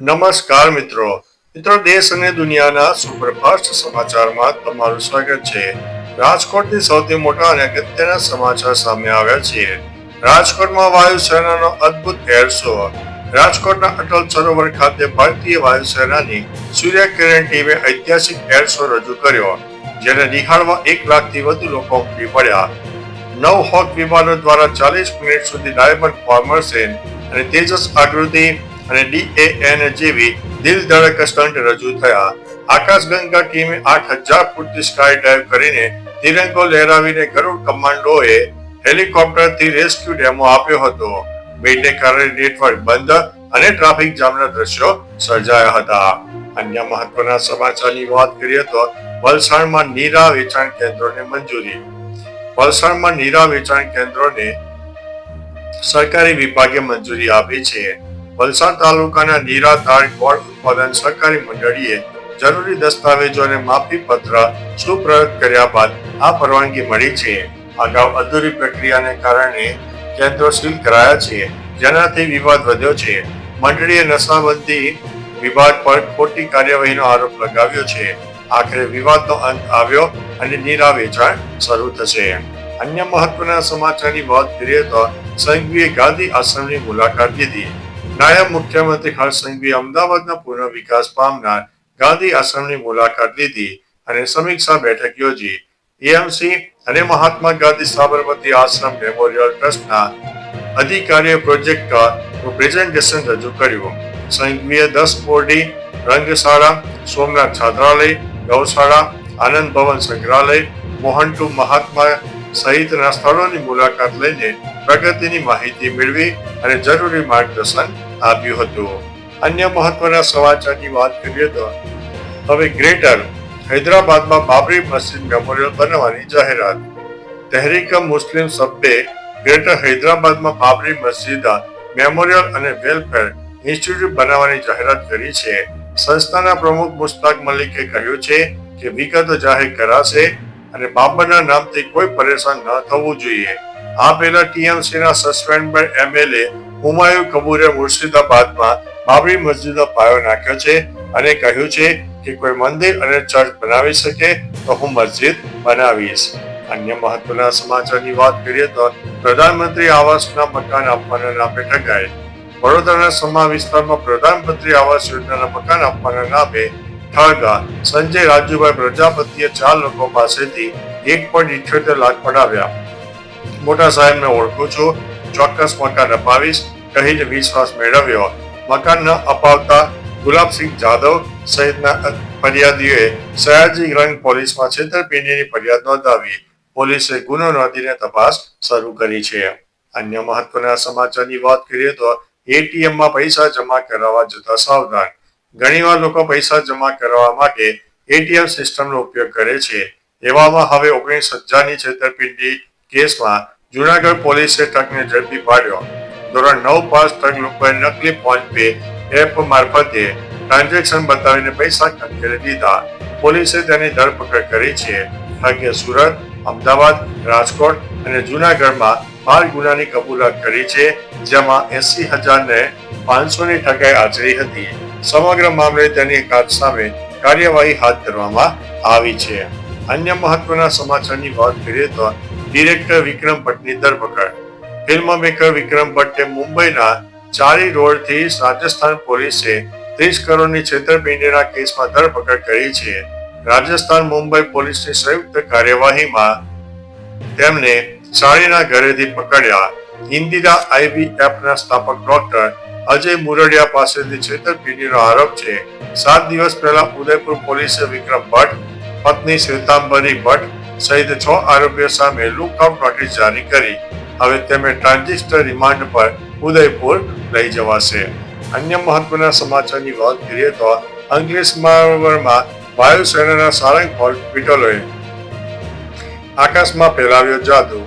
નમસ્કાર મિત્રો. મિત્રો, દેશ અને દુનિયાના સુપરફાસ્ટ સમાચારમાં તમારું સ્વાગત છે. રાજકોટથી સૌથી મોટા અને અગત્યના સમાચાર સામે આવ્યા છે રાજકોટમાં વાયુસેનાનો અદ્ભુત એર શો. રાજકોટના અટલ સરોવર ખાતે ભારતીય વાયુસેનાની સૂર્ય કિરણ ટીમે ઐતિહાસિક એર શો રજૂ કર્યો, જેને નિહાળવા એક લાખથી વધુ લોકો ઉમટી પડ્યા. નવ હોક વિમાનો દ્વારા ચાલીસ મિનિટ સુધી ડાયમંડ ફોર્મર્સેન અને તેજસ આકૃતિ અને ડીએએન જેવી દિલ ધડક સ્ટન્ટ રજૂ થયા. આકાશગંગા ટીમે આઠ હજાર ફૂટથી સ્કાય ડાઇવ કરીને તિરંગો લહેરાવીને ગરુડ કમાન્ડોએ હેલિકોપ્ટરથી રેસ્ક્યુ ડેમો આપ્યો હતો. બેટને કારણે નેટવર્ક બંધ અને ટ્રાફિક જામના દ્રશ્યો સર્જાયા હતા. અન્ય મહત્વના સમાચારની વાત કરીએ તો વલસાડમાં નીરા વેચાણ કેન્દ્રોને મંજૂરી. વલસાડમાં નીરા વેચાણ કેન્દ્રોને સરકારી વિભાગે મંજૂરી આપી છે. વલસાડ તાલુકાના નીરા તાર ગોળ ઉત્પાદન સહકારી મંડળીએ જરૂરી દસ્તાવેજો અને માફી પત્ર સુપ્રત કર્યા બાદ આ પરવાનગી મળી છે. અગાઉ અધૂરી પ્રક્રિયાને કારણે કેન્દ્રો સીલ કરાયા છે. જેનાથી વિવાદ વધ્યો છે. મંડળીએ નશાબંધી વિભાગ પર ખોટી કાર્યવાહીનો આરોપ લગાવ્યો છે. આખરે વિવાદનો અંત આવ્યો અને નીરા વેચાણ શરૂ થશે. અન્ય મહત્વના સમાચારની વાત કરીએ તો સંઘવીએ ગાંધી આશ્રમની મુલાકાત લીધી. નાયબ મુખ્યમંત્રી હર્ષ સંઘવીએ અમદાવાદના પુનઃ વિકાસ પામનાર ગાંધી આશ્રમની મુલાકાત લીધી અને સમીક્ષા બેઠક યોજી. એએમસી અને મહાત્મા ગાંધી સાબરમતી આશ્રમ મેમોરિયલ ટ્રસ્ટના અધિકારીએ પ્રોજેક્ટનું પ્રેઝન્ટેશન રજૂ કર્યું. સંઘવીએ દસ બોર્ડી રંગશાળા, સોમનાથ છાત્રાલય, ગૌશાળા, આનંદ ભવન સંગ્રહાલય, મોહનટુ મહાત્મા સહિતના સ્થળોની મુલાકાત લઈને પ્રગતિની માહિતી મેળવી અને જરૂરી માર્ગદર્શન આપ્યું હતું. અન્ય મહત્વના સમાચારની વાત કરીએ તો, હવે ગ્રેટર હૈદરાબાદમાં બાબરી મસ્જિદ મેમોરિયલ બનાવવાની જાહેરાત. તહેરીક મુસ્લિમ સભ્યે ગ્રેટર હૈદરાબાદમાં બાબરી મસ્જિદ મેમોરિયલ અને વેલફેર ઇન્સ્ટિટ્યૂટ બનાવવાની જાહેરાત કરી છે. સંસ્થાના પ્રમુખ મુસ્તાક મલિકે કહ્યું છે કે વિગતો જાહેર કરાશે અને બાબરના નામથી કોઈ પરેશાન ન થવું જોઈએ. આ પહેલા ટીએમસીના સસ્પેન્ડ એમએલએ હુમાયુ કબૂરે મુર્શિદાબાદમાં બાબરી મસ્જિદનો પાયો નાખ્યો છે અને કહ્યું છે કે કોઈ મંદિર અને ચર્ચ બનાવી શકે તો હું મસ્જિદ બનાવીશ. અન્ય મહત્વના સમાચારની વાત કરીએ તો પ્રધાનમંત્રી આવાસના મકાન આપવાના નામે ઠગાય. વડોદરાના સમા વિસ્તારમાં પ્રધાનમંત્રી આવાસ યોજનાના મકાન આપવાના નામે ઠગ. સંજય રાજુભાઈ પ્રજાપતિએ ચાર લોકો પાસેથી એક પોઈન્ટ ઇઠ્યોતેર લાખ પડાવ્યા. મોટા સાહેબને ઓળખું છું. ચોક્કસ મકાન અપાવીશ, કહીને વિશ્વાસ મેળવ્યો. મકાન ન અપાવતા ગુલાબસિંહ જાદવ સહિતના ફરિયાદીઓએ સયાજી રંગ પોલીસમાં છેતરપિંડીની ફરિયાદ નોંધાવી. પોલીસે ગુનો નોંધીને તપાસ શરૂ કરી છે. અન્ય મહત્વના સમાચારની વાત કરીએ તો એટીએમમાં પૈસા જમા કરાવવા જતા સાવધાન. ઘણીવાર લોકો પૈસા જમા કરાવવા માટે એટીએમ સિસ્ટમનો ઉપયોગ કરે છે. એવામાં હવે ઓગણીસ હજારની છેતરપિંડી કેસમાં જુનાગઢ પોલીસે ટ્રકને ઝડપી પાડ્યો. ધોરણ નવ પાસ ટ્રક લોકોએ નકલી ફોન પે એપ મારફતે ટ્રાન્ઝેક્શન બતાવીને પૈસા ખંખેરી દીધા. પોલીસે તેની ધરપકડ કરી છે. ભાગ્ય સુરત, અમદાવાદ, રાજકોટ અને જુનાગઢમાં બાર ગુનાની કબૂલાત કરી છે, જેમાં એસી હજાર ને પાંચસો ની ઠગાઈ આચરી હતી. સમગ્ર મામલે તેની કાચ સામે કાર્યવાહી હાથ ધરવામાં આવી છે. અન્ય મહત્વના સમાચારની વાત કરીએ તો ડિરેક્ટર વિક્રમ ભટ્ટની ધરપકડ. ફિલ્મ મેકર વિક્રમ ભટ્ટે મુંબઈના ચારી રોડથી રાજસ્થાન પોલીસે ત્રીસ કરોડની છેતરપિંડીના કેસમાં ધરપકડ કરી છે. રાજસ્થાન મુંબઈ પોલીસની સંયુક્ત કાર્યવાહીમાં તેમને ચારીના ઘરેથી પકડ્યા. ઇન્દિરા આઈવીએફ ના સ્થાપક ડોક્ટર અજય મુરડિયા પાસેથી છેતરપિંડીનો આરોપ છે. સાત દિવસ પહેલા ઉદયપુર પોલીસે વિક્રમ ભટ્ટ, પત્ની શ્વેતાંબરી ભટ્ટ સહિત છ આરોપીઓ સામે લુકઆઉટ નોટિસ જારી કરી હવે તેમને ટ્રાન્ઝિસ્ટર રિમાન્ડ પર ઉદયપુર લઈ જવાશે. અન્ય મહત્વના સમાચારની વાત કરીએ તો અંકલેશ્વરમાં વાયુસેનાના સારંગ હોસ્પિટલોએ આકાશમાં ફેલાવ્યો જાદુ.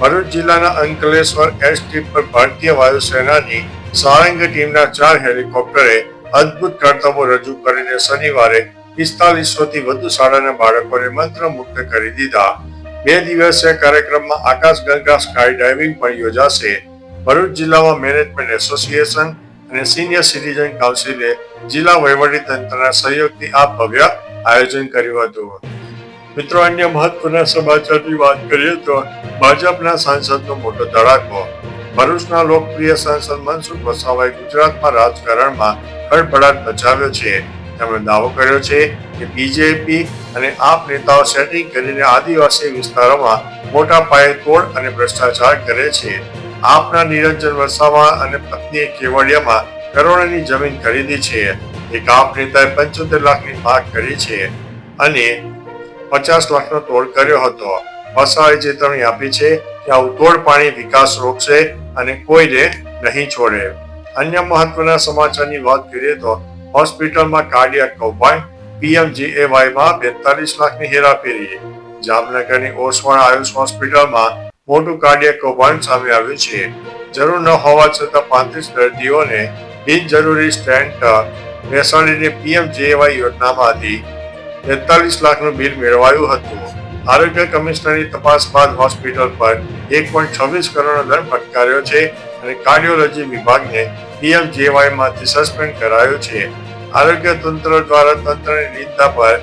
ભરૂચ જિલ્લાના અંકલેશ્વર એરસ્ટ્રીપ પર ભારતીય વાયુસેનાની સારંગ ટીમના ચાર હેલિકોપ્ટરે અદ્ભુત કરતબો રજૂ કરીને શનિવારે પિસ્તાલીસો થી વધુ શાળાના બાળકોને મંત્રમુગ્ધ કરી દીધા. બે દિવસીય કાર્યક્રમમાં આકાશગંગા સ્કાય ડાઇવિંગ પણ યોજાશે. ભરૂચ જિલ્લામાં મેનેજમેન્ટ એસોસિએશન અને સિનિયર સિટીઝન કાઉન્સિલે જિલ્લા વહીવટી તંત્રના સહયોગથી આ ભવ્ય આયોજન કર્યું હતું. મિત્રો, અન્ય મહત્વના સમાચારની વાત કરીએ તો ભાજપના સાંસદનો મોટો ધડાકો. ભરૂચના લોકપ્રિય સાંસદ મનસુખ વસાવાએ ગુજરાતમાં રાજકારણમાં ખળભળાટ મચાવ્યો છે. તેમણે દાવો કર્યો છે કે બીજેપી અને આપ નેતાઓ સેટિંગ કરીને આદિવાસી વિસ્તારોમાં મોટા પાયે તોડ અને ભ્રષ્ટાચાર કરે છે. આપના નિરંજન વસાવા અને પત્નીએ કેવડિયામાં કરોડોની જમીન ખરીદી છે. એક આપ નેતાએ પંચોતેર લાખની માગ કરી છે અને પચાસ લાખનો તોડ કર્યો હતો. વસાવાએ ચેતવણી આપી છે કે આવું તોડ પાણી વિકાસ રોકશે અને કોઈને નહીં છોડે. અન્ય મહત્વના સમાચારની વાત કરીએ તો હોસ્પિટલમાં કાર્ડિયાક કૌભાંડ પીએમજીએવાયમાં બેતાલીસ લાખની હેરાફેરી. જામનગરની ઓસવાણ આયુષ હોસ્પિટલમાં મોટું કાર્ડિયાક કૌભાંડ સામે આવ્યું છે. જરૂર ન હોવા છતાં પાંત્રીસ દર્દીઓને બિનજરૂરી સ્ટેન્ટ બેસાડીને પીએમજીએવાય યોજનામાંથી બેતાલીસ લાખનું બિલ મેળવાયું હતું. આરોગ્ય કમિશનરની તપાસ બાદ હોસ્પિટલ પર એક પોઈન્ટ છવ્વીસ કરોડનો દંડ ફટકાર્યો છે. અને કાર્ડિયોલોજી વિભાગને પીએમજેવાયમાંથી સસ્પેન્ડ કરાયો છે. આરોગ્ય તંત્ર દ્વારા તંત્રની નિંદા પર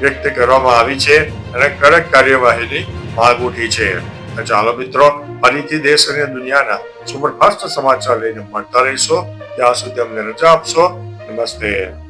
વ્યક્ત કરવામાં આવી છે અને કડક કાર્યવાહીની માંગ ઉઠી છે. ચાલો મિત્રો, ફરીથી દેશ અને દુનિયાના સુપરફાસ્ટ સમાચાર લઈને મળતા રહીશો. ત્યાં સુધી અમને રજા આપશો. નમસ્તે.